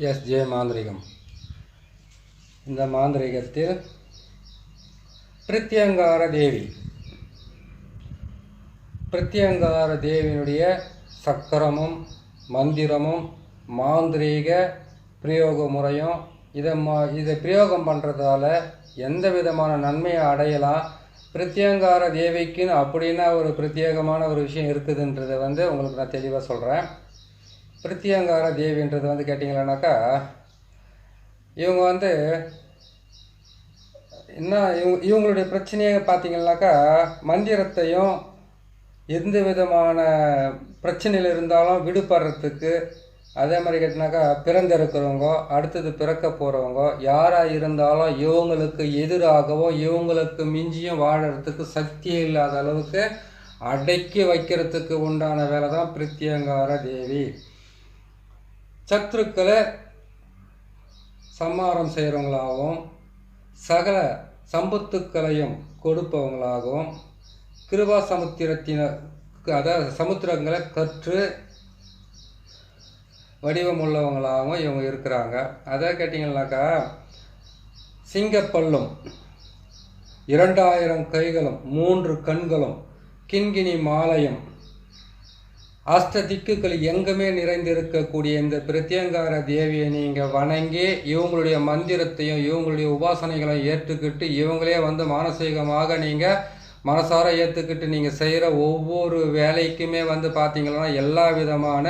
S J மாந்திரிகம். இந்த மாந்திரிகத்தில் பிரித்தியங்கார தேவி. பிரித்தியங்கார தேவியினுடைய சக்கரமும் மந்திரமும் மாந்திரீக பிரயோக முறையும் இதை மா இதை பிரயோகம் பண்ணுறதால எந்த விதமான நன்மையை அடையலாம்? பிரித்தியங்கார தேவிக்குன்னு அப்படின்னா ஒரு பிரத்யேகமான ஒரு விஷயம் இருக்குதுன்றதை வந்து உங்களுக்கு நான் தெளிவாக சொல்கிறேன் பிரித்தியங்கார தேவின்றது வந்து கேட்டிங்களானாக்கா இவங்க வந்து என்ன இவங்க இவங்களுடைய பிரச்சனையை பார்த்தீங்கன்னாக்கா மந்திரத்தையும் எந்த விதமான பிரச்சனையில் இருந்தாலும் விடுபடுறதுக்கு அதே மாதிரி கேட்டினாக்கா பிறந்திருக்கிறவங்க அடுத்தது பிறக்க போகிறவங்க யாராக இருந்தாலும் இவங்களுக்கு எதிராகவும் இவங்களுக்கு மிஞ்சியும் வாழறதுக்கு சக்தியே இல்லாத அளவுக்கு அடக்கி வைக்கிறதுக்கு உண்டான வேலை தான் பிரித்தியங்கார தேவி. சத்துருக்களை சம்மாரம் செய்கிறவங்களாகவும் சகல சம்பத்துக்களையும் கொடுப்பவங்களாகவும் கிருபா சமுத்திரத்தினருக்கு அதாவது சமுத்திரங்களை கற்று வடிவம் உள்ளவங்களாகவும் இவங்க இருக்கிறாங்க. அதை கேட்டிங்கனாக்கா சிங்கப்பல்லும் இரண்டாயிரம் கைகளும் மூன்று கண்களும் கிண்கிணி மாலையும் அஷ்ட திக்குகள் எங்குமே நிறைந்திருக்கக்கூடிய இந்த பிரத்யங்கார தேவியை நீங்கள் வணங்கி இவங்களுடைய மந்திரத்தையும் இவங்களுடைய உபாசனைகளையும் ஏற்றுக்கிட்டு இவங்களே வந்து மானசீகமாக நீங்கள் மனசார ஏற்றுக்கிட்டு நீங்கள் செய்கிற ஒவ்வொரு வேலைக்குமே வந்து பார்த்தீங்கன்னா எல்லா விதமான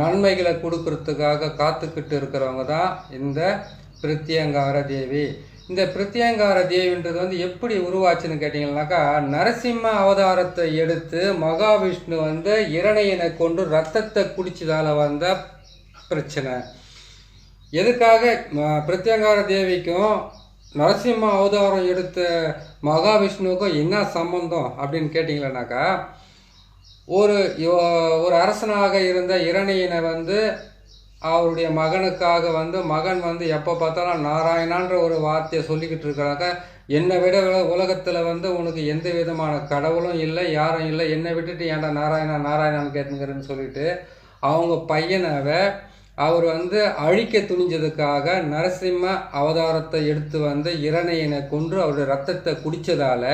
நன்மைகளை கொடுக்கறதுக்காக காத்துக்கிட்டு இருக்கிறவங்க தான் இந்த பிரத்யங்கார தேவி. இந்த பிரத்யங்கார தேவின்றது வந்து எப்படி உருவாச்சுன்னு கேட்டிங்கன்னாக்கா நரசிம்ம அவதாரத்தை எடுத்து மகாவிஷ்ணு வந்து இரணையனை கொண்டு ரத்தத்தை குடிச்சதால் வந்த பிரச்சனை. எதுக்காக? பிரத்யங்கார தேவிக்கும் நரசிம்ம அவதாரம் எடுத்த மகாவிஷ்ணுவுக்கும் என்ன சம்பந்தம் அப்படின்னு கேட்டிங்களேனாக்கா ஒரு யோ- ஒரு அரசனாக இருந்த இரணையனை வந்து அவருடைய மகனுக்காக வந்து மகன் வந்து எப்போ பார்த்தாலும் நாராயணான்ற ஒரு வார்த்தையை சொல்லிக்கிட்டு இருக்கிறாங்க. என்னை விட உலகத்தில் வந்து உனக்கு எந்த விதமான கடவுளும் இல்லை யாரும் இல்லை. என்னை விட்டுட்டு ஏன்டா நாராயணா நாராயணான்னு கேட்டுங்கிறேன்னு சொல்லிட்டு அவங்க பையனாவை அவர் வந்து அழிக்க துணிஞ்சதுக்காக நரசிம்ம அவதாரத்தை எடுத்து வந்து இரணையனை கொன்று அவருடைய ரத்தத்தை குடித்ததால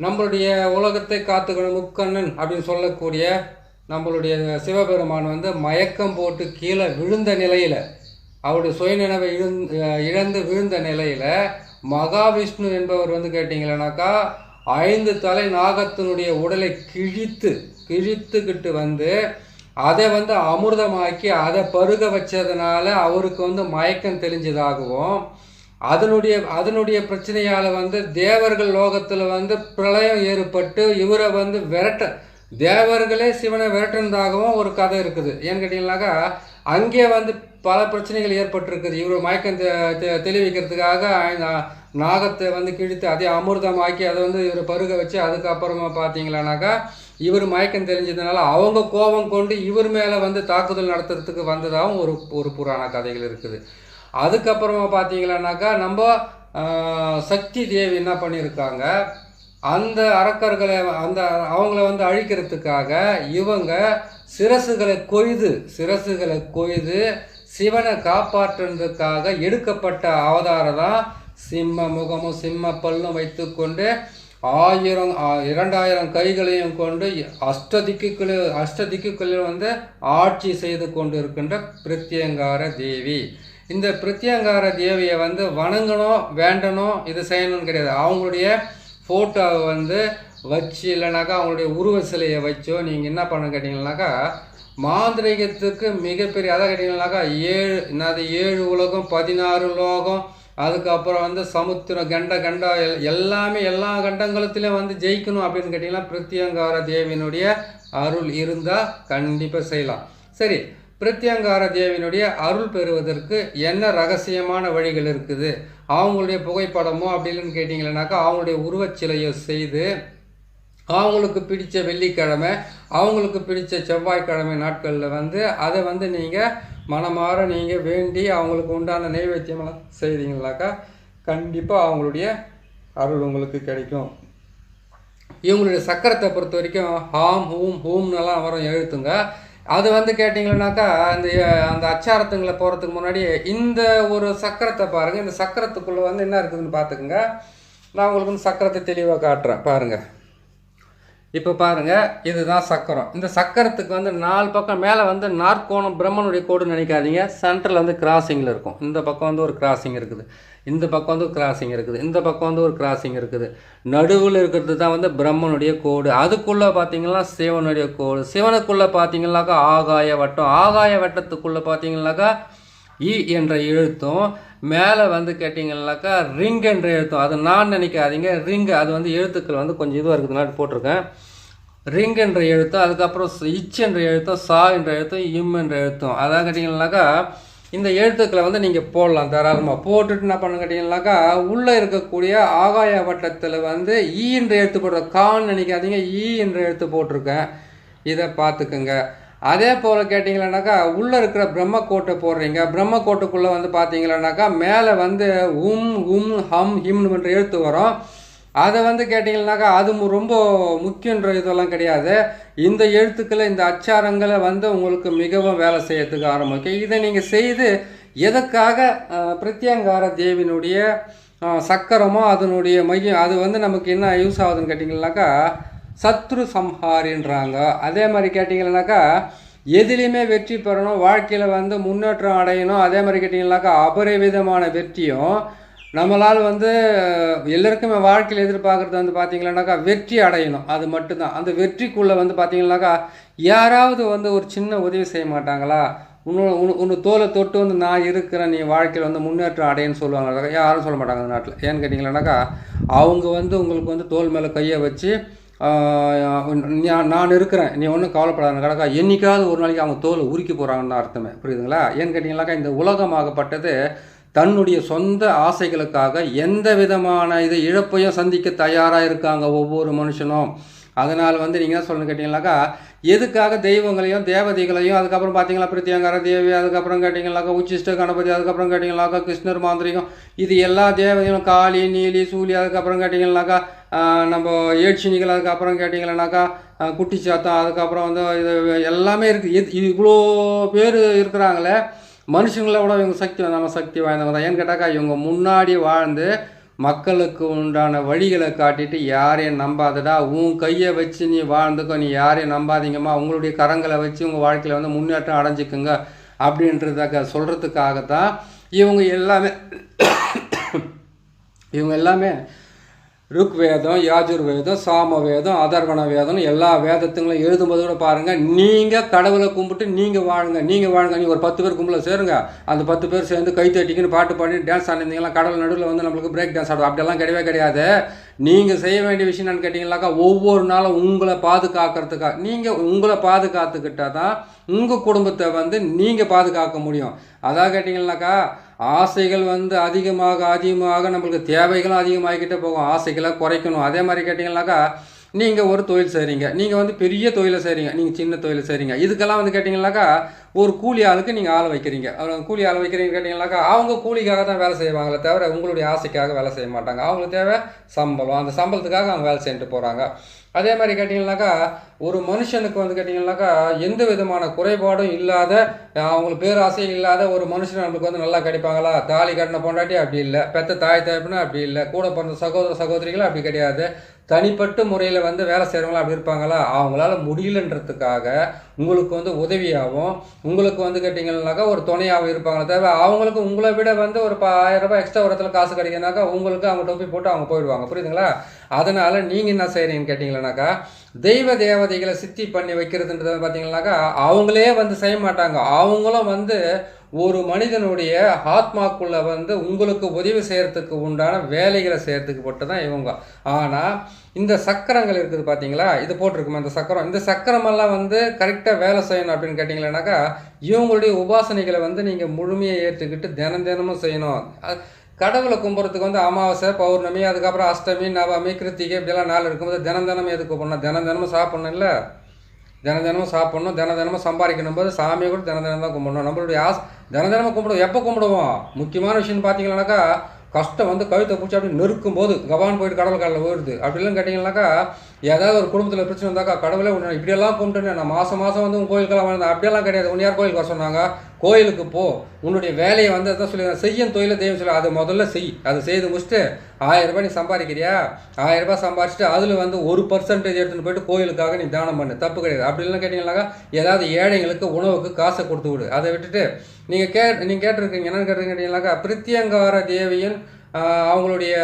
நம்மளுடைய உலகத்தை காத்துக்கணும் முக்கண்ணன் அப்படின்னு சொல்லக்கூடிய நம்மளுடைய சிவபெருமான் வந்து மயக்கம் போட்டு கீழே விழுந்த நிலையில் அவருடைய சுயநினைவை இழந்து இழந்து விழுந்த நிலையில் மகாவிஷ்ணு என்பவர் வந்து கேட்டிங்களேனாக்கா ஐந்து தலை நாகத்தினுடைய உடலை கிழித்து கிழித்துக்கிட்டு வந்து அதை வந்து அமிர்தமாக்கி அதை பருக வச்சதுனால அவருக்கு வந்து மயக்கம் தெளிஞ்சதாகவும் அதனுடைய அதனுடைய பிரச்சனையால் வந்து தேவர்கள் லோகத்தில் வந்து பிரளயம் ஏற்பட்டு இவரை வந்து விரட்ட தேவர்களே சிவனை விரட்டுனதாகவும் ஒரு கதை இருக்குது. ஏன்னு கேட்டிங்கனாக்கா அங்கே வந்து பல பிரச்சனைகள் ஏற்பட்டிருக்குது. இவர் மயக்கம் தெ- தெ- தெளிவிக்கிறதுக்காக நாகத்தை வந்து கிழித்து அதே அமிர்தமாக்கி அதை வந்து இவர் பருக வச்சு அதுக்கப்புறமா பார்த்தீங்களானாக்கா இவர் மயக்கம் தெரிஞ்சதுனால அவங்க கோபம் கொண்டு இவர் மேலே வந்து தாக்குதல் நடத்துறதுக்கு வந்ததாகவும் ஒரு ஒரு புராண கதைகள் இருக்குது. அதுக்கப்புறமா பார்த்தீங்களானாக்கா நம்ம சக்தி தேவி என்ன பண்ணியிருக்காங்க அந்த அரக்கர்களை அந்த அவங்கள வந்து அழிக்கிறதுக்காக இவங்க சிரசுகளை கொய்து சிரசுகளை கொய்து சிவனை காப்பாற்றுறதுக்காக எடுக்கப்பட்ட அவதாரம் தான் சிம்ம முகமும் சிம்ம பல்லும் வைத்துக்கொண்டு ஆயிரம் இரண்டாயிரம் கைகளையும் கொண்டு அஷ்டதிக்குள்ள அஷ்டதிக்குள்ள வந்து ஆட்சி செய்து கொண்டு இருக்கின்ற பிரத்யங்கார தேவி. இந்த பிரத்யங்கார தேவியை வந்து வணங்கணும் வேண்டணும் இது செய்யணும்னு கிடையாது. அவங்களுடைய ஃபோட்டோவை வந்து வச்சு இல்லைனாக்கா அவங்களுடைய உருவ சிலையை வச்சோ நீங்கள் என்ன பண்ண கேட்டிங்கனாக்கா மாந்திரிகத்துக்கு மிகப்பெரிய அதை கேட்டிங்கன்னாக்கா ஏழு என்னது ஏழு உலகம் பதினாறு லோகம் அதுக்கப்புறம் வந்து சமுத்திரம் கண்ட கண்ட எல்லாமே எல்லா கண்டங்களத்திலையும் வந்து ஜெயிக்கணும் அப்படின்னு கேட்டிங்கன்னா பிரத்யங்கார தேவியினுடைய அருள் இருந்தால் கண்டிப்பாக செய்யலாம். சரி பிரத்யங்கார தேவியினுடைய அருள் பெறுவதற்கு என்ன ரகசியமான வழிகள் இருக்குது? அவங்களுடைய புகைப்படமோ அப்படின்னு கேட்டிங்களேனாக்கா அவங்களுடைய உருவச்சிலையோ செய்து அவங்களுக்கு பிடித்த வெள்ளிக்கிழமை அவங்களுக்கு பிடித்த செவ்வாய்க்கிழமை நாட்களில் வந்து அதை வந்து நீங்கள் மனமாற நீங்கள் வேண்டி அவங்களுக்கு உண்டான நைவேத்தியமெல்லாம் செய்தீங்களாக்கா கண்டிப்பாக அவங்களுடைய அருள் உங்களுக்கு கிடைக்கும். இவங்களுடைய சக்கரத்தை பொறுத்த வரைக்கும் ஹாம் ஹூம் ஹூம்னெல்லாம் வரும் எழுத்துங்க. அது வந்து கேட்டிங்கன்னாக்கா அந்த அந்த அச்சாரத்துங்களை போகிறதுக்கு முன்னாடி இந்த ஒரு சக்கரத்தை பாருங்கள் இந்த சக்கரத்துக்குள்ளே வந்து என்ன இருக்குதுன்னு பார்த்துக்குங்க. நான் உங்களுக்கு வந்து சக்கரத்தை தெளிவாக காட்டுறேன். பாருங்கள் இப்போ பாருங்கள் இதுதான் சக்கரம். இந்த சக்கரத்துக்கு வந்து நாலு பக்கம் மேலே வந்து நாற்கோணம் பிரம்மனுடைய கோடுன்னு நினைக்காதீங்க. சென்டரில் வந்து கிராசிங்கில் இருக்கும். இந்த பக்கம் வந்து ஒரு கிராசிங் இருக்குது. இந்த பக்கம் வந்து ஒரு கிராசிங் இருக்குது. இந்த பக்கம் வந்து ஒரு கிராசிங் இருக்குது. நடுவில் இருக்கிறது தான் வந்து பிரம்மனுடைய கோடு. அதுக்குள்ளே பார்த்தீங்கன்னா சிவனுடைய கோடு. சிவனுக்குள்ளே பார்த்தீங்கன்னாக்கா ஆகாய வட்டம். ஆகாய வட்டத்துக்குள்ளே பார்த்தீங்கன்னாக்கா இ என்ற எழுத்தும் மேலே வந்து கேட்டிங்கனாக்கா ரிங் என்ற எழுத்தும். அது நான் நினைக்காதீங்க. ரிங் அது வந்து எழுத்துக்கள் வந்து கொஞ்சம் இதுவாக இருக்குதுனாட்டு போட்டிருக்கேன். ரிங் என்ற எழுத்தும் அதுக்கப்புறம் இச் என்ற எழுத்தும் சா என்ற எழுத்தும் இம் என்ற எழுத்தும். அதான் கேட்டிங்கன்னாக்கா இந்த எழுத்துக்களை வந்து நீங்கள் போடலாம் தாராளமாக போட்டுட்டு என்ன பண்ண கேட்டிங்கனாக்கா உள்ளே இருக்கக்கூடிய ஆகாய வட்டத்தில் வந்து ஈ என்ற எழுத்து போடுற கான்னு நினைக்காதீங்க. ஈ என்ற எழுத்து போட்டிருக்கேன். இதை பார்த்துக்குங்க. அதே போல் கேட்டிங்களேனாக்கா உள்ளே இருக்கிற பிரம்ம கோட்டை போடுறீங்க. பிரம்ம கோட்டைக்குள்ளே வந்து பார்த்தீங்களேனாக்கா மேலே வந்து உம் உம் ஹம் ஹிம்னு என்ற எழுத்து வரும். அதை வந்து கேட்டிங்கன்னாக்கா அது ரொம்ப முக்கியன்ற இதெல்லாம் கிடையாது. இந்த எழுத்துக்களை இந்த அச்சாரங்களை வந்து உங்களுக்கு மிகவும் வேலை செய்யறதுக்கு ஆரம்பிக்கும். இதை நீங்கள் செய்து எதற்காக பிரத்யங்கார தேவினுடைய சக்கரமோ அதனுடைய மையம் அது வந்து நமக்கு என்ன யூஸ் ஆகுதுன்னு கேட்டிங்கன்னாக்கா சத்ரு சம்ஹாரின்றாங்க அதே மாதிரி கேட்டிங்கன்னாக்கா எதுலேயுமே வெற்றி பெறணும் வாழ்க்கையில் வந்து முன்னேற்றம் அடையணும் அதே மாதிரி கேட்டிங்கன்னாக்கா அபரிவிதமான வெற்றியும் நம்மளால் வந்து எல்லாருக்குமே வாழ்க்கையில் எதிர்பார்க்குறது வந்து பார்த்திங்கனாக்கா வெற்றி அடையணும் அது மட்டும்தான். அந்த வெற்றிக்குள்ளே வந்து பார்த்தீங்கன்னாக்கா யாராவது வந்து ஒரு சின்ன உதவி செய்ய மாட்டாங்களா? உன்னோட உன்னு உன்னு தோலை தொட்டு வந்து நான் இருக்கிறேன் நீ வாழ்க்கையில் வந்து முன்னேற்றம் அடையன்னு சொல்லுவாங்க. யாரும் சொல்ல மாட்டாங்க அந்த நாட்டில். ஏன்னு கேட்டிங்கன்னாக்கா அவங்க வந்து உங்களுக்கு வந்து தோல் மேலே கையை வச்சு நான் இருக்கிறேன். நீ ஒன்றும் கவலைப்படாத கிடக்கா என்னைக்காவது ஒரு நாளைக்கு அவங்க தோலை உருக்கி போகிறாங்கன்னு அர்த்தமே. புரியுதுங்களா? ஏன்னு கேட்டிங்கனாக்கா இந்த உலகமாகப்பட்டது தன்னுடைய சொந்த ஆசைகளுக்காக எந்த விதமான இது இழப்பையும் சந்திக்க தயாராக இருக்காங்க ஒவ்வொரு மனுஷனும். அதனால் வந்து நீங்கள் என்ன சொல்லணும் கேட்டிங்கனாக்கா எதுக்காக தெய்வங்களையும் தேவதைகளையும் அதுக்கப்புறம் பார்த்தீங்களா பிரித்தியங்கார தேவி அதுக்கப்புறம் கேட்டிங்கனாக்கா உச்சிஷ்ட கணபதி அதுக்கப்புறம் கேட்டிங்கனாக்கா கிருஷ்ணர் மாந்திரிகம் இது எல்லா தேவதையும் காளி நீலி சூலி அதுக்கப்புறம் கேட்டிங்கனாக்கா நம்ம ஏட்சினிகள் அதுக்கப்புறம் கேட்டிங்கன்னாக்கா குட்டி குட்டிச்சாத்தம் அதுக்கப்புறம் வந்து இது எல்லாமே இருக்குது இது இவ்வளோ பேர் இருக்கிறாங்களே மனுஷங்களை விட இவங்க சக்தி நம்ம சக்தி வாய்ந்தவங்க தான். ஏன்னு கேட்டாக்கா இவங்க முன்னாடி வாழ்ந்து மக்களுக்கு உண்டான வழிகளை காட்டிட்டு யாரையும் நம்பாதடா உன் கையை வச்சு நீ வாழ்ந்துக்கோ நீ யாரையும் நம்பாதீங்கம்மா உங்களுடைய கரங்களை வச்சு உங்கள் வாழ்க்கையில் வந்து முன்னேற்றம் அடைஞ்சிக்குங்க அப்படின்றத சொல்கிறதுக்காகத்தான் இவங்க எல்லாமே இவங்க எல்லாமே ருக் வேதம் யாஜுர் வேதம் சாம வேதம் அதர்வண வேதம் எல்லா வேதத்துங்களும் எழுதும்போது கூட பாருங்கள் நீங்கள் கடவுளை கும்பிட்டு நீங்கள் வாழுங்க நீங்கள் வாழுங்க நீங்கள் ஒரு பத்து பேர் கும்பல சேருங்க. அந்த பத்து பேர் சேர்ந்து கை தட்டிக்கின்னு பாட்டு பாடி டான்ஸ் ஆடிருந்தீங்களா கடவுள் நடுவில் வந்து நம்மளுக்கு பிரேக் டான்ஸ் ஆடும் அப்படியெல்லாம் கிடையவே கிடையாது. நீங்கள் செய்ய வேண்டிய விஷயம் என்னன்னு கேட்டிங்கனாக்கா ஒவ்வொரு நாளும் உங்களை பாதுகாக்கிறதுக்காக நீங்கள் உங்களை பாதுகாத்துக்கிட்டா தான் உங்கள் குடும்பத்தை வந்து நீங்கள் பாதுகாக்க முடியும். அதான் கேட்டிங்கனாக்கா ஆசைகள் வந்து அதிகமாக அதிகமாக நம்மளுக்கு தேவைகளும் அதிகமாகிக்கிட்டே போகும். ஆசைகளை குறைக்கணும். அதே மாதிரி கேட்டிங்கன்னாக்கா நீங்கள் ஒரு தொழில் செய்கிறீங்க நீங்கள் வந்து பெரிய தொழிலை செய்கிறீங்க நீங்கள் சின்ன தொழிலை செய்கிறீங்க இதுக்கெல்லாம் வந்து கேட்டிங்கனாக்கா ஒரு கூலி ஆளுக்கு நீங்கள் ஆள் வைக்கிறீங்க. அவங்க கூலி ஆள் வைக்கிறீங்க கேட்டிங்கன்னாக்கா அவங்க கூலிக்காக தான் வேலை செய்வாங்களே தவிர உங்களுடைய ஆசைக்காக வேலை செய்ய மாட்டாங்க. அவங்களுக்கு தேவை சம்பளம். அந்த சம்பளத்துக்காக அவங்க வேலை செஞ்சுட்டு போகிறாங்க அதே மாதிரி கேட்டிங்கனாக்கா ஒரு மனுஷனுக்கு வந்து கேட்டிங்கனாக்கா எந்த விதமான குறைபாடும் இல்லாத அவங்களுக்கு பேராசை இல்லாத ஒரு மனுஷன் நம்மளுக்கு வந்து நல்லா கிடைப்பாங்களா? தாலி கட்டின பொண்டாட்டி அப்படி இல்லை. பெத்த தாய் தகப்பனா அப்படி இல்லை. கூட பிறந்த சகோதர சகோதரிகளும் அப்படி கிடையாது. தனிப்பட்ட முறையில் வந்து வேலை செய்கிறவங்களா அப்படி இருப்பாங்களா? அவங்களால முடியலன்றதுக்காக உங்களுக்கு வந்து உதவியாகவும் உங்களுக்கு வந்து கேட்டிங்கன்னாக்கா ஒரு துணையாகவும் இருப்பாங்களே தவிர அவங்களுக்கு உங்களை விட வந்து ஒரு ப- ஆயிரம் ரூபாய் எக்ஸ்ட்ரா ஒரு இடத்துல காசு கிடைக்குனாக்கா உங்களுக்கு அவங்க டொப்பி போட்டு அவங்க போயிடுவாங்க. புரியுதுங்களா? அதனால் நீங்கள் என்ன செய்கிறீங்கன்னு கேட்டிங்கன்னாக்கா தெய்வ தேவதைகளை சித்தி பண்ணி வைக்கிறதுன்றது பார்த்தீங்கன்னாக்கா அவங்களே வந்து செய்ய மாட்டாங்க. அவங்களும் வந்து ஒரு மனிதனுடைய ஆத்மாக்குள்ளே வந்து உங்களுக்கு உதவி செய்கிறதுக்கு உண்டான வேலைகளை செய்கிறதுக்கு மட்டும் தான் இவங்க. ஆனால் இந்த சக்கரங்கள் இருக்குது பார்த்தீங்களா இது போட்டிருக்குமா இந்த சக்கரம்? இந்த சக்கரமெல்லாம் வந்து கரெக்டாக வேலை செய்யணும் அப்படின்னு கேட்டிங்களேனாக்கா இவங்களுடைய உபாசனைகளை வந்து நீங்கள் முழுமையாக ஏற்றுக்கிட்டு தினம் தினமும் செய்யணும். கடவுளை கும்புறதுக்கு வந்து அமாவாசை பௌர்ணமி அதுக்கப்புறம் அஷ்டமி நவமி கிருத்திகை இப்படிலாம் நாள் இருக்கும்போது தினம் தினம் எதுக்கு பண்ணணும் தினம் தினமும் சாப்பிட்ணும் இல்லை? தினம் தினமும் சாப்பிட்ணும் தினம் தினமும் சம்பாதிக்கணும் போது சாமியை கூட தினம் தினம் தான் கும்பிடணும். நம்மளுடைய ஆஸ் தினம் தினமும் கும்பிடுவோம். எப்போ கும்பிடுவோம்? முக்கியமான விஷயம்னு பார்த்தீங்கன்னாக்கா கஷ்டம் வந்து கழுத்தை பிடிச்சி அப்படி நெருக்கும் போது கவான் போயிட்டு கடவுள் காலில் போயிடுது அப்படிலாம் கேட்டிங்கன்னாக்கா ஏதாவது ஒரு குடும்பத்தில் பிரச்சனை வந்தாக்கா கடவுளே உன்னை இப்படியெல்லாம் கும்பிட்டுன்னு நான் மாதம் மாதம் வந்து உன் கோயிலுக்கெல்லாம் வந்தேன் அப்படியெல்லாம் கிடையாது. உன் யார் கோயிலுக்கு வர சொன்னாங்க? கோயிலுக்கு போ. உன்னுடைய வேலையை வந்து அதான் சொல்லி செய்யும் தொழிலை தெய்வம் சொல்லி அதை முதல்ல செய். அதை செய்து முடிச்சுட்டு ஆயிரம் ரூபாய் நீ சம்பாதிக்கிறியா? ஆயிரம் ரூபாய் சம்பாதிச்சுட்டு அதில் வந்து ஒரு பர்சன்டேஜ் எடுத்துகிட்டு போயிட்டு கோயிலுக்காக நீ தானம் பண்ணு. தப்பு கிடையாது. அப்படி இல்லைன்னு கேட்டிங்கன்னாக்கா ஏதாவது ஏழைங்களுக்கு உணவுக்கு காசை கொடுத்து விடு. அதை விட்டுட்டு நீங்கள் கே நீங்கள் கேட்டிருக்கீங்க. என்னென்னு கேட்டிருக்கீங்கன்னாக்கா பிரித்தியங்கார தேவியின் அவங்களுடைய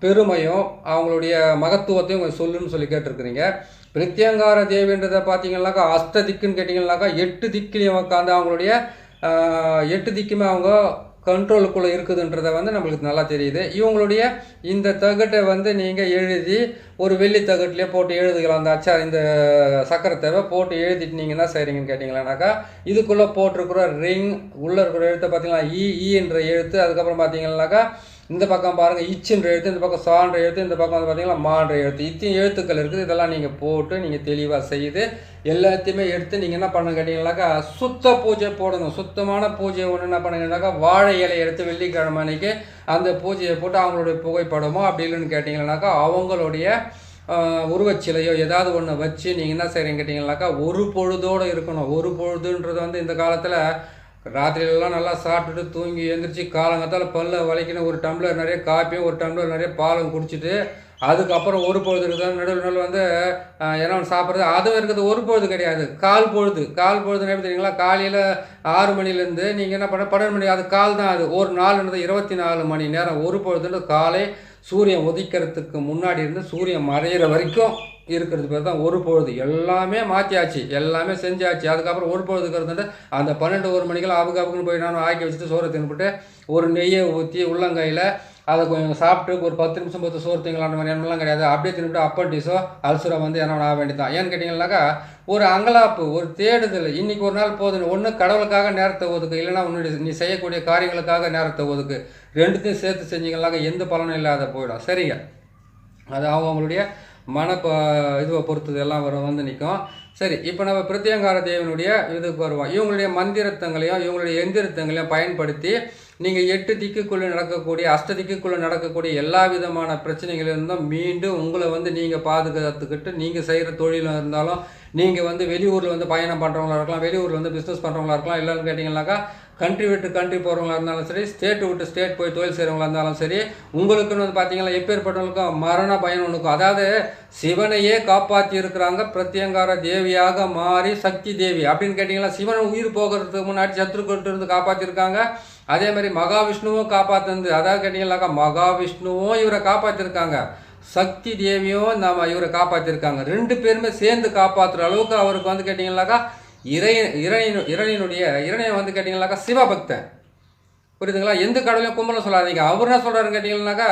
பெருமையும் அவங்களுடைய மகத்துவத்தையும் கொஞ்சம் சொல்லுன்னு சொல்லி கேட்டிருக்கிறீங்க. பிரத்யங்கார தேவின்றதை பார்த்தீங்கன்னாக்கா அஷ்ட திக்குன்னு கேட்டிங்கன்னாக்கா எட்டு திக்கிலையும் உட்காந்து அவங்களுடைய எட்டு திக்குமே அவங்க கண்ட்ரோலுக்குள்ளே இருக்குதுன்றத வந்து நம்மளுக்கு நல்லா தெரியுது. இவங்களுடைய இந்த தகட்டை வந்து நீங்கள் எழுதி ஒரு வெள்ளி தகட்டிலே போட்டு எழுதுக்கலாம் அந்த அச்சா இந்த சக்கரத்தேவை போட்டு எழுதிட்டு நீங்கள் செய்கிறீங்கன்னு கேட்டிங்களானாக்கா இதுக்குள்ளே போட்டிருக்கிற ரிங் உள்ளே இருக்கிற எழுத்தை பார்த்தீங்கன்னா இ ஈன்ற எழுத்து அதுக்கப்புறம் பார்த்தீங்கன்னாக்கா இந்த பக்கம் பாருங்கள் இச்சுன்ற எழுத்து இந்த பக்கம் சான்ற எழுத்து இந்த பக்கம் வந்து பார்த்தீங்கன்னா மான்ற எழுத்து. இத்தையும் எழுத்துக்கள் இருக்குது இதெல்லாம் நீங்கள் போட்டு நீங்கள் தெளிவாக செய்து எல்லாத்தையுமே எடுத்து நீங்கள் என்ன பண்ணுங்க கேட்டிங்கனாக்கா சுத்த பூஜை போடணும். சுத்தமான பூஜை ஒன்று என்ன பண்ணுங்கனாக்கா வாழை இலையை எடுத்து வெள்ளிக்கிழமை அன்னைக்கு அந்த பூஜையை போட்டு அவங்களுடைய புகைப்படமோ அப்படி இல்லைன்னு கேட்டிங்கன்னாக்கா அவங்களுடைய உருவச்சிலையோ ஏதாவது ஒன்று வச்சு நீங்கள் என்ன செய்கிறீங்க கேட்டிங்கனாக்கா ஒரு பொழுதோடு இருக்கணும். ஒரு பொழுதுன்றது வந்து இந்த காலத்தில் ராத்திரியிலலாம் நல்லா சாப்பிட்டுட்டு தூங்கி எழுந்திரிச்சு காலங்கத்தால் பல்ல வலிக்கணும் ஒரு டம்ளர் நிறைய காப்பியும் ஒரு டம்ளர் நிறைய பாலும் குடிச்சிட்டு அதுக்கப்புறம் ஒரு பொழுது இருக்குது. நடுவில் நடுவில் வந்து ஆஹ், என்ன சாப்பிட்றது? அதுவும் இருக்கிறது ஒரு பொழுது கிடையாது. கால் பொழுது. கால் பொழுது எப்படி தெரியுங்களா? காலையில் ஆறு மணிலேருந்து நீங்கள் என்ன பண்ண பன்னெண்டு மணி அது கால் தான் அது. ஒரு நாள்ன்றது இருபத்தி நாலு மணி நேரம். ஒரு பொழுதுன்றது காலை சூரியன் உதிக்கிறதுக்கு முன்னாடி இருந்து சூரியன் மறையிற வரைக்கும் இருக்கிறது பேர் தான் ஒரு பொழுது. எல்லாமே மாற்றியாச்சு எல்லாமே செஞ்சாச்சு. அதுக்கப்புறம் ஒரு பொழுதுக்கிறது அந்த பன்னெண்டு ஒரு மணிக்கெல்லாம் அவுக்கு அவுக்குன்னு போய் நானும் ஆக்கி வச்சுட்டு சோறை தின்னுபிட்டு ஒரு நெய்யை ஊற்றி உள்ளங்கையில் அதை கொஞ்சம் சாப்பிட்டு ஒரு பத்து நிமிஷம் பத்து சோறு திங்கலான்ற மாதிரி எண்ணம்லாம் கிடையாது. அப்படியே தின்னுட்டு அப்பண்டிஸோ அல்சரோ வந்து என்ன ஆக வேண்டியதான் ஏன்னு கேட்டிங்கன்னாக்கா ஒரு அங்கலாப்பு ஒரு தேடுதல் இன்னைக்கு ஒரு நாள் போதும் ஒன்று கடவுளுக்காக நேரத்தை ஒதுக்கு இல்லைன்னா உன்னுடைய நீ செய்யக்கூடிய காரியங்களுக்காக நேரத்தை ஒதுக்கு. ரெண்டுத்தையும் சேர்த்து செஞ்சீங்கன்னாக்கா எந்த பலனும் இல்லாத போயிடும். சரிங்க. அது அவங்களுடைய மன ப- இதுவை பொறுத்தது எல்லாம் வரும் வந்து நிற்கும் சரி இப்போ நம்ம பிரத்யங்கார தேவனுடைய இதுக்கு வருவோம். இவங்களுடைய மந்திரத்தங்களையும் இவங்களுடைய எந்திரத்தங்களையும் பயன்படுத்தி நீங்கள் எட்டு திக்குக்குள்ளே நடக்கக்கூடிய அஷ்ட திக்குக்குள்ளே நடக்கக்கூடிய எல்லா விதமான பிரச்சனைகளிலிருந்தும் மீண்டும் உங்களை வந்து நீங்கள் பாதுகாத்துக்கிட்டு நீங்கள் செய்கிற தொழிலாக இருந்தாலும் நீங்கள் வந்து வெளியூரில் வந்து பயணம் பண்ணுறவங்களா இருக்கலாம் வெளியூரில் வந்து பிஸ்னஸ் பண்ணுறவங்களா இருக்கலாம் இல்லைன்னு கேட்டிங்கன்னாக்கா கண்ட்ரி விட்டு கண்ட்ரி போகிறவங்களா இருந்தாலும் சரி ஸ்டேட் விட்டு ஸ்டேட் போய் தொழில் செய்கிறவங்களா இருந்தாலும் சரி உங்களுக்குன்னு வந்து பார்த்தீங்கன்னா எப்பேற்பட்டவங்களுக்கும் மரண பயன் ஒன்றுக்கும் அதாவது சிவனையே காப்பாற்றி இருக்கிறாங்க பிரத்யங்கார தேவியாக மாறி சக்தி தேவி. அப்படின்னு கேட்டிங்கன்னா சிவன் உயிர் போகிறதுக்கு முன்னாடி சத்ருக்கிட்ட இருந்து காப்பாற்றிருக்காங்க அதே மாதிரி மகாவிஷ்ணுவும் காப்பாற்றுனது அதாவது கேட்டிங்கனாக்கா மகாவிஷ்ணுவும் இவரை காப்பாற்றிருக்காங்க சக்தி தேவியும் நம்ம இவரை காப்பாற்றிருக்காங்க ரெண்டு பேருமே சேர்ந்து காப்பாற்றுற அளவுக்கு அவருக்கு வந்து கேட்டிங்கன்னாக்கா இறை இறையனு இறையனுடைய இறையன் வந்து கேட்டிங்கனாக்கா சிவபக்தன். புரியுதுங்களா? எந்த கடவுளையும் கும்பலம் சொல்லாதீங்க. அவர் என்ன சொல்கிறாருன்னு கேட்டிங்கன்னாக்கா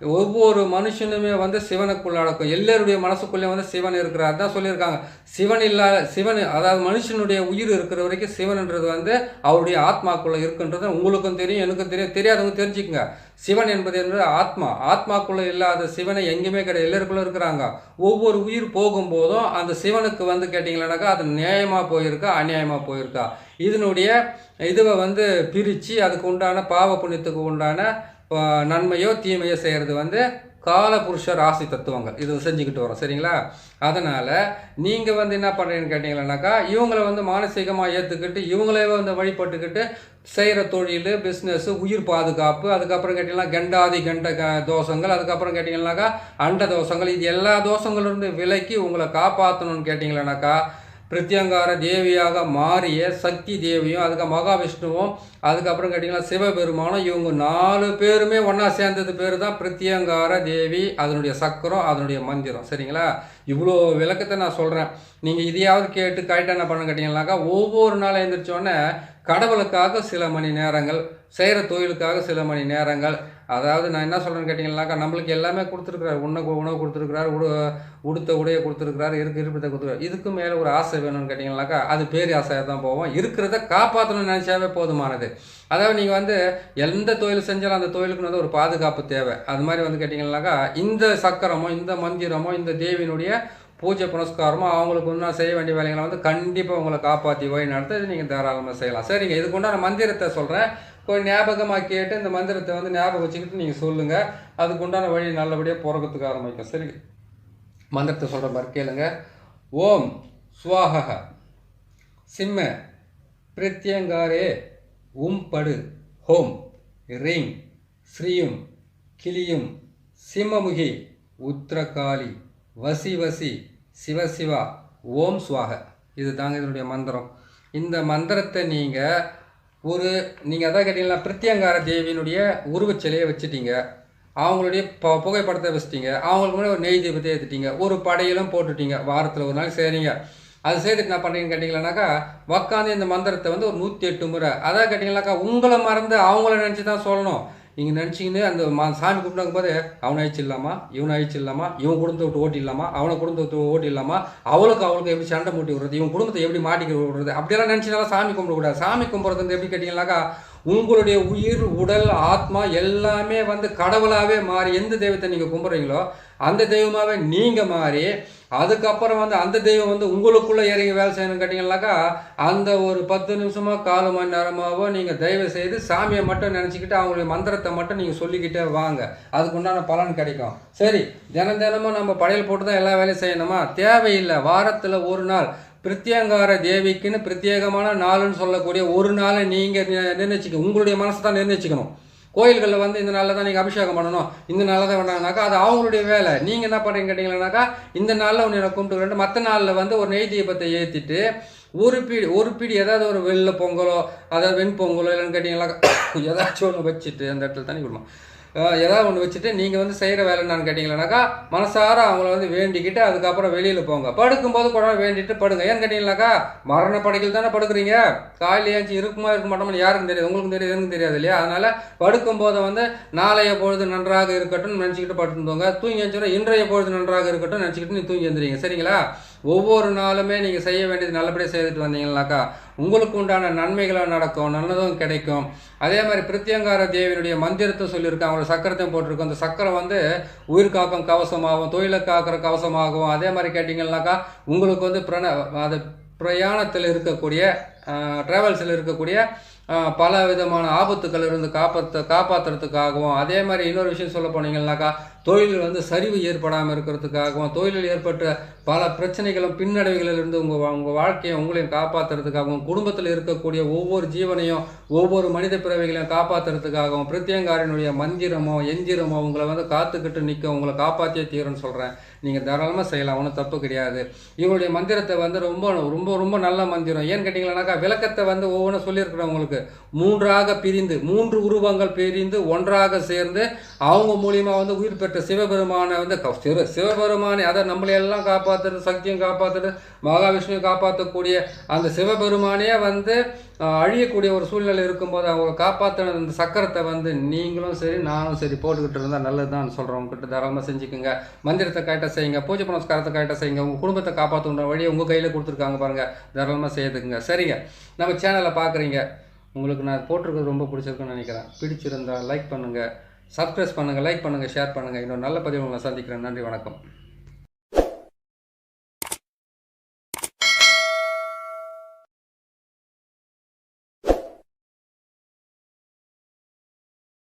ஒவ்வொரு மனுஷனுமே வந்து சிவனுக்குள்ள அடக்கும் எல்லாருடைய மனசுக்குள்ளே வந்து சிவன் இருக்கிறார். தான் சொல்லியிருக்காங்க. சிவன் இல்லாத சிவன் அதாவது மனுஷனுடைய உயிர் இருக்கிற வரைக்கும் சிவன்ன்றது வந்து அவருடைய ஆத்மாக்குள்ளே இருக்குன்றது உங்களுக்கும் தெரியும் எனக்கும் தெரியும். தெரியாதவங்க தெரிஞ்சுக்கங்க. சிவன் என்பது என்பது ஆத்மா. ஆத்மாக்குள்ளே இல்லாத சிவனை எங்கேயுமே கிடையாது. எல்லோருக்குள்ளே இருக்கிறாங்க. ஒவ்வொரு உயிர் போகும்போதும் அந்த சிவனுக்கு வந்து கேட்டிங்களானாக்கா அது நியாயமாக போயிருக்கா அநியாயமாக போயிருக்கா? இதனுடைய இதுவை வந்து பிரித்து அதுக்கு உண்டான பாவ புண்ணியத்துக்கு உண்டான நன்மையோ தீமையோ செய்கிறது வந்து காலபுருஷ ராசி தத்துவங்கள். இது செஞ்சுக்கிட்டு வரோம். சரிங்களா? அதனால் நீங்கள் வந்து என்ன பண்ணுறீங்கன்னு கேட்டிங்களனாக்கா இவங்களை வந்து மானசீகமாக ஏற்றுக்கிட்டு இவங்களே வந்து வழிபட்டுக்கிட்டு செய்கிற தொழில் பிஸ்னஸ் உயிர் பாதுகாப்பு அதுக்கப்புறம் கேட்டிங்கன்னா கெண்டாதி கெண்ட தோஷங்கள் அதுக்கப்புறம் கேட்டிங்கன்னாக்கா அண்ட தோஷங்கள் இது எல்லா தோஷங்களிலிருந்து விலக்கி உங்களை காப்பாற்றணும்னு கேட்டிங்களனாக்கா பிரத்யங்கார தேவியாக மாறிய சக்தி தேவியும் அதுக்கு மகாவிஷ்ணுவும் அதுக்கப்புறம் கேட்டிங்கன்னா சிவபெருமானும் இவங்க நாலு பேருமே ஒன்றா சேர்ந்தது பேர் தான் பிரத்யங்கார தேவி அதனுடைய சக்கரம் அதனுடைய மந்திரம். சரிங்களா? இவ்வளோ விளக்கத்தை நான் சொல்கிறேன் நீங்கள் இதையாவது கேட்டு கரெக்டாக என்ன பண்ண கேட்டிங்கன்னாக்கா ஒவ்வொரு நாளும் எழுந்திரிச்சோடனே கடவுளுக்காக சில மணி நேரங்கள் செய்கிற தொழிலுக்காக சில மணி நேரங்கள் அதாவது நான் என்ன சொல்கிறேன்னு கேட்டிங்கன்னாக்கா நம்மளுக்கு எல்லாமே கொடுத்துருக்குறாரு. உணவு உணவு கொடுத்துருக்குறாரு உடு உடுத்த உடையை கொடுத்துருக்குறாரு இருக்கு இருப்பதை கொடுத்துருக்காரு இதுக்கு மேலே ஒரு ஆசை வேணும்னு கேட்டிங்கன்னாக்கா அது பேர் ஆசையாக தான் போவோம். இருக்கிறத காப்பாற்றணும்னு நினச்சாவே போதுமானது. அதாவது நீங்கள் வந்து எந்த தொழில் செஞ்சாலும் அந்த தொழிலுக்கு வந்து ஒரு பாதுகாப்பு தேவை. அது மாதிரி வந்து கேட்டிங்கன்னாக்கா இந்த சக்கரமோ இந்த மந்திரமோ இந்த தேவியினுடைய பூஜை புனஸ்காரமோ அவங்களுக்கு இன்னும் செய்ய வேண்டிய வேலைகளை வந்து கண்டிப்பாக உங்களை காப்பாற்றி வழி நடத்த நீங்கள் தாராளமாக செய்யலாம். சரிங்க இதுக்கு உண்டான மந்திரத்தை சொல்கிறேன் கொஞ்சம் ஞாபகமாக கேட்டு இந்த மந்திரத்தை வந்து ஞாபகம் வச்சுக்கிட்டு நீங்கள் சொல்லுங்கள் அதுக்கு உண்டான வழி நல்லபடியாக பிறக்கிறதுக்கு ஆரம்பிக்கும் சரிங்க. மந்திரத்தை சொல்கிற மாதிரி கேளுங்க. ஓம் ஸ்வாஹ சிம்ம. பிரத்யங்காரே. உம் படு ஹோம். ரிங். ஸ்ரீயும். கிளியும். சிம்மமுகி. உத்திரகாளி. வசி வசி. சிவசிவா ஓம் சுவாக. இது தாங்க இதனுடைய மந்திரம். இந்த மந்திரத்தை நீங்கள் ஒரு நீங்கள் அதான் கேட்டிங்கன்னா பிரித்தியங்கார தேவியினுடைய உருவச்சிலையை வச்சுட்டீங்க. அவங்களுடைய ப புகைப்படத்தை வச்சுட்டீங்க. அவங்களுக்கு முன்னாடி ஒரு நெய் தீபத்தை ஏற்றுட்டீங்க ஒரு படையிலும் போட்டுட்டீங்க. வாரத்தில் ஒரு நாள் செய்கிறீங்க அது செய்துட்டு என்ன பண்ணுறீங்கன்னு கேட்டிங்களானாக்கா உக்காந்து இந்த மந்திரத்தை வந்து ஒரு நூற்றி எட்டு முறை. அதான் கேட்டிங்களாக்கா உங்களை மறந்து அவங்கள நினச்சி தான் சொல்லணும். நீங்கள் நினச்சிக்கின்னு அந்த மா சாமி கும்பிட்டாங்க போது அவனை அழிச்சிடலாமா இவனை அழிச்சிடலாமா இவன் குடும்பத்தை விட்டு ஓட்டிடலாமா அவனை குடும்பத்தை விட்டு ஓட்டிடலாமா அவளுக்கு அவளுக்கு எப்படி சண்டை மூட்டி விடுறது இவன் குடும்பத்தை எப்படி மாட்டிக்க விடுறது அப்படியெல்லாம் நினச்சினாலும் சாமி கும்பிடக்கூடாது சாமி கும்பிட்றது வந்து எப்படி கேட்டிங்கனாக்கா உங்களுடைய உயிர் உடல் ஆத்மா எல்லாமே வந்து கடவுளாகவே மாறி எந்த தெய்வத்தை நீங்கள் கும்பிட்றீங்களோ அந்த தெய்வமாகவே நீங்கள் மாறி அதுக்கப்புறம் வந்து அந்த தெய்வம் வந்து உங்களுக்குள்ளே இறங்கி வேலை செய்யணும்னு கேட்டிங்கனாக்கா அந்த ஒரு பத்து நிமிஷமோ கால் மணி நேரமாகவோ நீங்கள் தயவு செய்து சாமியை மட்டும் நினச்சிக்கிட்டு அவங்களுடைய மந்திரத்தை மட்டும் நீங்கள் சொல்லிக்கிட்டே வாங்க. அதுக்கு உண்டான பலன் கிடைக்கும். சரி தினம் தினமும் நம்ம படையல் போட்டு தான் எல்லா வேலையும் செய்யணுமா? தேவையில்லை. வாரத்தில் ஒரு நாள். பிரத்யங்கார தேவிக்குன்னு பிரத்யேகமான நாள்னு சொல்லக்கூடிய ஒரு நாளை நீங்கள் நிர்ணயிச்சிக்க உங்களுடைய மனசை தான் நிர்ணயிச்சுக்கணும். கோயில்களில் வந்து இந்த நாளில் தான் நீங்கள் அபிஷேகம் பண்ணணும். இந்த நாளில் தான் வேணாங்கனாக்கா அது அவங்களுடைய வேலை. நீங்கள் என்ன பண்ணுறீங்க கேட்டிங்கன்னாக்கா இந்த நாளில் ஒன்று எனக்கு கும்பிட்டு மற்ற நாளில் வந்து ஒரு நெய் தீபத்தை ஏற்றிட்டு ஒரு பீடி ஒரு பீடி ஏதாவது ஒரு வெளில பொங்கலோ அதாவது வெண்பொங்கலோ இல்லைன்னு கேட்டிங்கனாக்கா ஏதாச்சும் ஒன்று வச்சுட்டு அந்த இடத்துல தண்ணி கொடுக்கணும் ஏதாவது ஒன்று வச்சுட்டு நீங்கள் வந்து செய்கிற வேலை என்னன்னு கேட்டிங்களாக்கா மனசார அவங்கள வந்து வேண்டிக்கிட்டு அதுக்கப்புறம் வெளியில் போங்க. படுக்கும்போது கூட வேண்டிட்டு படுங்க. ஏன்னு கேட்டிங்கனாக்கா மரண படைகள் தானே படுக்கிறீங்க? காலையில் ஏஞ்சி இருக்குமா இருக்க மாட்டோம்னு யாருக்கும் தெரியாது. உங்களுக்கும் தெரியாது எனக்கும் தெரியாது இல்லையா? அதனால் படுக்கும்போது வந்து நாளைய பொழுது நன்றாக இருக்கட்டும் நினச்சிக்கிட்டு படுத்துருந்தோங்க தூங்கி எழுந்துச்சுன்னா இன்றைய பொழுது நன்றாக இருக்கட்டும் நினச்சிக்கிட்டு நீ தூங்கி எழுந்துறீங்க சரிங்களா? ஒவ்வொரு நாளுமே நீங்கள் செய்ய வேண்டியது நல்லபடியாக செய்துட்டு வந்தீங்கன்னாக்கா உங்களுக்கு உண்டான நன்மைகளும் நடக்கும் நல்லதும் கிடைக்கும். அதே மாதிரி பிரத்யங்கார தேவியினுடைய மந்திரத்தை சொல்லியிருக்காங்க அவங்களோட சக்கரத்தையும் போட்டிருக்கோம் அந்த சக்கரம் வந்து உயிர் காக்கும் கவசமாகும் தொழிலை காக்கிற கவசமாகும் அதே மாதிரி கேட்டிங்கன்னாக்கா உங்களுக்கு வந்து பிரண அது பிரயாணத்தில் இருக்கக்கூடிய ட்ராவல்ஸில் இருக்கக்கூடிய பல விதமான ஆபத்துக்கள் இருந்து காப்பாற்ற காப்பாற்றுறதுக்காகவும் அதே மாதிரி இன்னொரு விஷயம் சொல்ல போனீங்கன்னாக்கா தொழிலில் வந்து சரிவு ஏற்படாமல் இருக்கிறதுக்காகவும் தொழிலில் ஏற்பட்ட பல பிரச்சனைகளும் பின்னடைவுகளிலிருந்து உங்கள் உங்கள் வாழ்க்கையை உங்களையும் காப்பாற்றுறதுக்காகவும் குடும்பத்தில் இருக்கக்கூடிய ஒவ்வொரு ஜீவனையும் ஒவ்வொரு மனித பிறவைகளையும் காப்பாற்றுறதுக்காகவும் பிரத்யங்காரினுடைய மந்திரமோ எந்திரமோ உங்களை வந்து காத்துக்கிட்டு நிற்க உங்களை காப்பாற்றியே தீரும்னு சொல்கிறேன் நீங்கள் தாராளமாக செய்யலாம் ஒன்றும் தப்பு கிடையாது. இவருடைய மந்திரத்தை வந்து ரொம்ப ரொம்ப ரொம்ப நல்ல மந்திரம். ஏன்னு கேட்டிங்களானாக்கா விளக்கத்தை வந்து ஒவ்வொன்றும் சொல்லியிருக்கிறேன் உங்களுக்கு. மூன்றாக பிரிந்து மூன்று உருவங்கள் பிரிந்து ஒன்றாக சேர்ந்து அவங்க மூலியமாக வந்து உயிர் பெற்ற சிவபெருமானை வந்து சிவ சிவபெருமானை அதை நம்மளையெல்லாம் காப்பாற்றுற சக்தியும் காப்பாற்றுறது மகாவிஷ்ணுவை காப்பாற்றக்கூடிய அந்த சிவபெருமானே வந்து அழியக்கூடிய ஒரு சூழ்நிலை இருக்கும்போது அவங்க காப்பாற்றின அந்த சக்கரத்தை வந்து நீங்களும் சரி நானும் சரி போட்டுக்கிட்டு இருந்தால் நல்லது தான் சொல்கிறோம் கிட்ட தாராளமாக செஞ்சுக்கோங்க. மந்திரத்தை கரெக்டாக செய்யுங்க பூஜை புனஸ்காரத்தை கரெக்டாக செய்யுங்க உங்கள் குடும்பத்தை காப்பாற்றுன்ற வழியை உங்கள் கையில் கொடுத்துருக்காங்க பாருங்கள் தாராளமாக செய்துக்குங்க. சரிங்க. நம்ம சேனலை பார்க்குறீங்க. உங்களுக்கு நான் போட்டிருக்கிறது ரொம்ப பிடிச்சிருக்குன்னு நினைக்கிறேன். பிடிச்சிருந்தா லைக் பண்ணுங்கள் சப்ஸ்கிரைப் பண்ணுங்கள் லைக் பண்ணுங்கள் ஷேர் பண்ணுங்கள் இன்னொரு நல்ல பதிவு உங்களை சந்திக்கிறேன். நன்றி வணக்கம்.